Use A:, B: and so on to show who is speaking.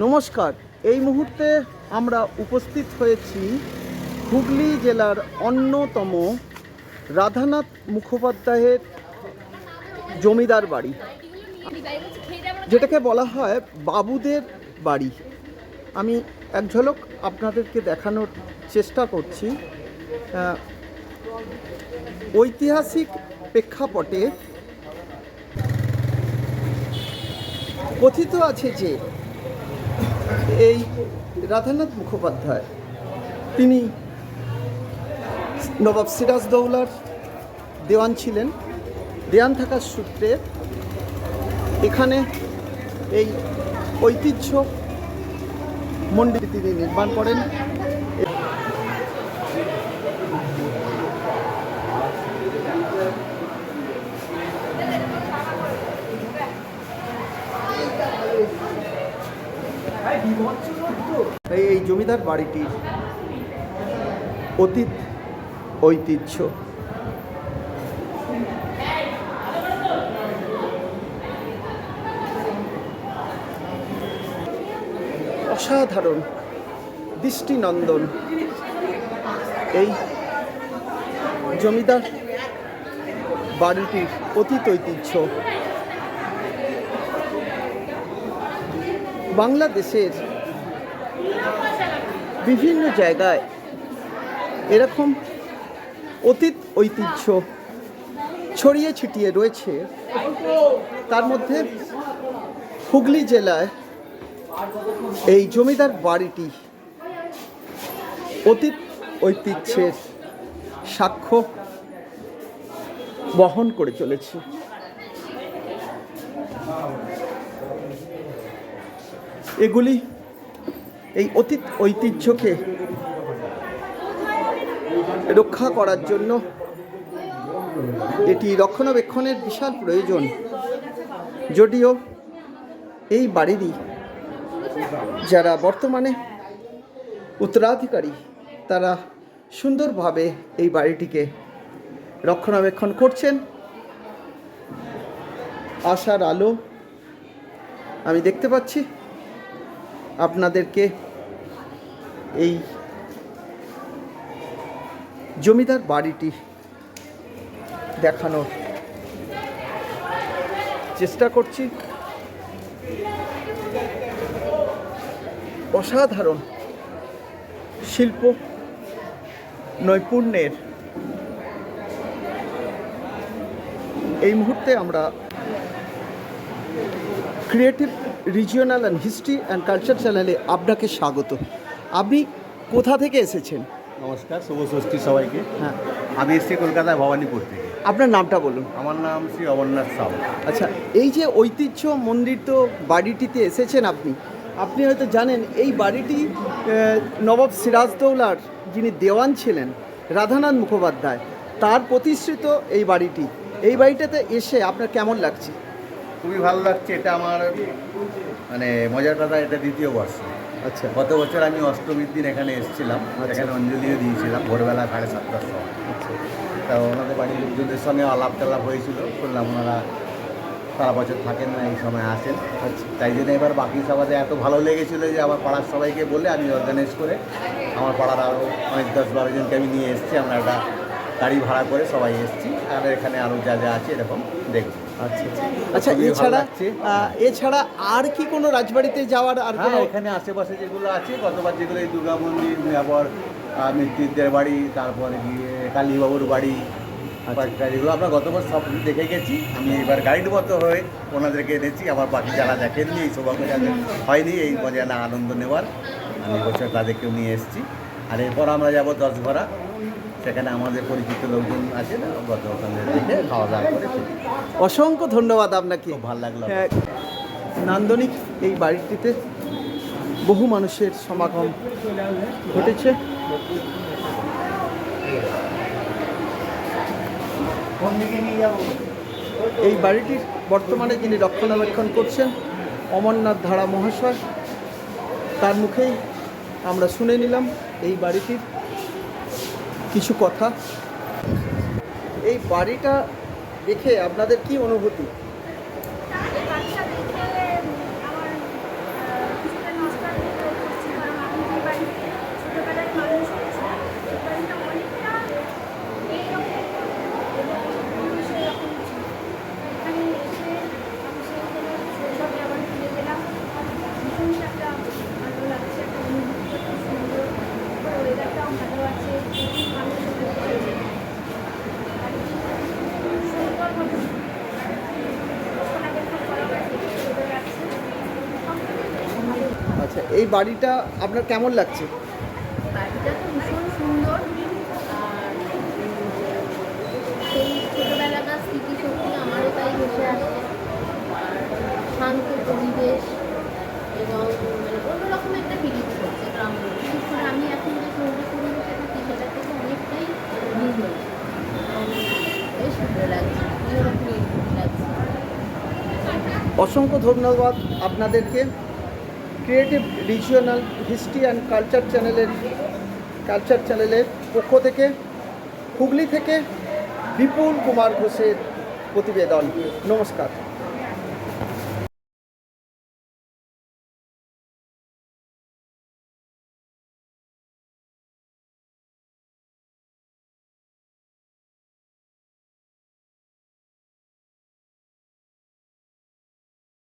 A: নমস্কার। এই মুহূর্তে আমরা উপস্থিত হয়েছি হুগলি জেলার অন্যতম রাধানাথ মুখোপাধ্যায়ের জমিদার বাড়ি, যেটাকে বলা হয় বাবুদের বাড়ি। আমি এক ঝলক আপনাদেরকে দেখানোর চেষ্টা করছি। ঐতিহাসিক প্রেক্ষাপটে কথিত আছে যে এই রাধানাথ মুখোপাধ্যায়, তিনি নবাব সিরাজদৌলার দেওয়ান ছিলেন। দেওয়ান থাকার সূত্রে এখানে এই ঐতিহ্য মন্দির তিনি নির্মাণ করেন। জমিদার বাড়িটির অতীত ঐতিহ্য। অসাধারণ দৃষ্টিনন্দন। এই জমিদার বাড়িটির অতীত ঐতিহ্য। বাংলাদেশের বিভিন্ন জায়গায় এরকম অতীত ঐতিহ্য ছড়িয়ে ছিটিয়ে রয়েছে। তার মধ্যে হুগলি জেলায় এই জমিদার বাড়িটি অতীত ঐতিহ্যের সাক্ষ্য বহন করে চলেছে। এগুলি এই অতীত ঐতিহ্যকে রক্ষা করার জন্য এটি রক্ষণাবেক্ষণের বিশাল প্রয়োজন। যদিও এই বাড়িরই যারা বর্তমানে উত্তরাধিকারী, তারা সুন্দরভাবে এই বাড়িটিকে রক্ষণাবেক্ষণ করছেন। আশার আলো আমি দেখতে পাচ্ছি। আপনাদেরকে এই জমিদার বাড়িটি দেখানোর চেষ্টা করছি। অসাধারণ শিল্প নৈপুণ্যের। এই মুহূর্তে আমরা creative regional and history and culture চ্যানেলে আপনাকে স্বাগত। আপনি কোথা থেকে এসেছেন?
B: নমস্কার শুভ ষষ্ঠী সবাইকে।
A: হ্যাঁ।
B: আমি এসেছি কলকাতায় ভবানীপুর থেকে।
A: আপনার নামটা বলুন।
B: আমার নাম শ্রী অমরনাথ সাউ।
A: আচ্ছা এই যে ঐতিহ্য মন্দির তো বাড়িটিতে এসেছেন আপনি আপনি হয়তো জানেন এই বাড়িটি নবাব সিরাজদৌলার যিনি দেওয়ান ছিলেন রাধানাথ মুখোপাধ্যায় তার প্রতিষ্ঠিত এই বাড়িটি। এই বাড়িটাতে এসে আপনার কেমন লাগছে?
B: খুবই ভালো লাগছে এটা আমার মানে মজার কথা এটা দ্বিতীয় বর্ষ।
A: আচ্ছা।
B: গত বছর আমি অষ্টমীর দিন এখানে এসেছিলাম এখানে অঞ্জলিও দিয়েছিলাম ভোরবেলা সাড়ে সাতটার সময়।
A: আচ্ছা।
B: তা ওনাদের বাড়ির লোকজনদের সঙ্গে আলাপ টালাপ হয়েছিল শুনলাম ওনারা সারা বছর থাকেন না এই সময় আসেন।
A: আচ্ছা।
B: তাই জন্য এবার বাকি সবাই এত ভালো লেগেছিলো যে আমার পাড়ার সবাইকে বলে আমি অর্গানাইজ করে আমার পাড়ার আরও অনেক দশ বারো জনকে আমি নিয়ে এসেছি আমরা একটা গাড়ি ভাড়া করে সবাই এসেছি আর এখানে আরও যা যা আছে এরকম দেখব।
A: আচ্ছা আচ্ছা। আচ্ছা এছাড়া এছাড়া আর কি কোনো রাজবাড়িতে যাওয়ার আর
B: হ্যাঁ
A: কোনো
B: এখানে আশেপাশে যেগুলো আছে গতবার যেগুলো এই দুর্গা মন্দির তারপর মৃত্যুদের বাড়ি তারপরে গিয়ে কালীবাবুর বাড়ি কয়েকটা যেগুলো আমরা গতবার সব দেখে গেছি। আমি এবার গাইড মতো হয়ে ওনাদেরকে এনেছি আমার বাকি যারা দেখেননি এই সৌভাগ্য যাদের হয়নি এই মজা না আনন্দ নেওয়ার আমি বছর তাদেরকেও নিয়ে এসেছি। আর এরপর আমরা যাব দশ ভরা সেখানে আমাদের পরিচিত লোকজন আছে না ওখানে দেখে খাওয়া দাওয়া করে
A: অসংখ্য ধন্যবাদ আপনাকে।
B: ভালো লাগল
A: হ্যাঁ, নান্দনিক এই বাড়িটিতে বহু মানুষের সমাগম ঘটেছে। এই বাড়িটির বর্তমানে যিনি রক্ষণাবেক্ষণ করছেন অমরনাথ ধারা মহাশয় তার মুখেই আমরা শুনে নিলাম এই বাড়িটির কিছু কথা। এই বাড়িটা দেখে আপনাদের কি অনুভূতি? এই বাড়িটা আপনার কেমন লাগছে?
C: বাড়িটা তো ভীষণ সুন্দর। আর সেই ছোটোবেলাকার স্মৃতিশক্তি আমারও তাই ভেসে আসছে আর শান্ত পরিবেশ এবং মানে অন্যরকম একটা ফিলিং হচ্ছে গ্রাম আমি এখন যে শহরের পরিবেশে থাকি সেটা থেকে অনেকটাই ভিন্ন। বেশ ভালো লাগছে।
A: অসংখ্য ধন্যবাদ আপনাদেরকে। Creative regional history and culture চ্যানেলের কালচার চ্যানেলের পক্ষ থেকে হুগলি থেকে বিপুল কুমার ঘোষের প্রতিবেদন। নমস্কার।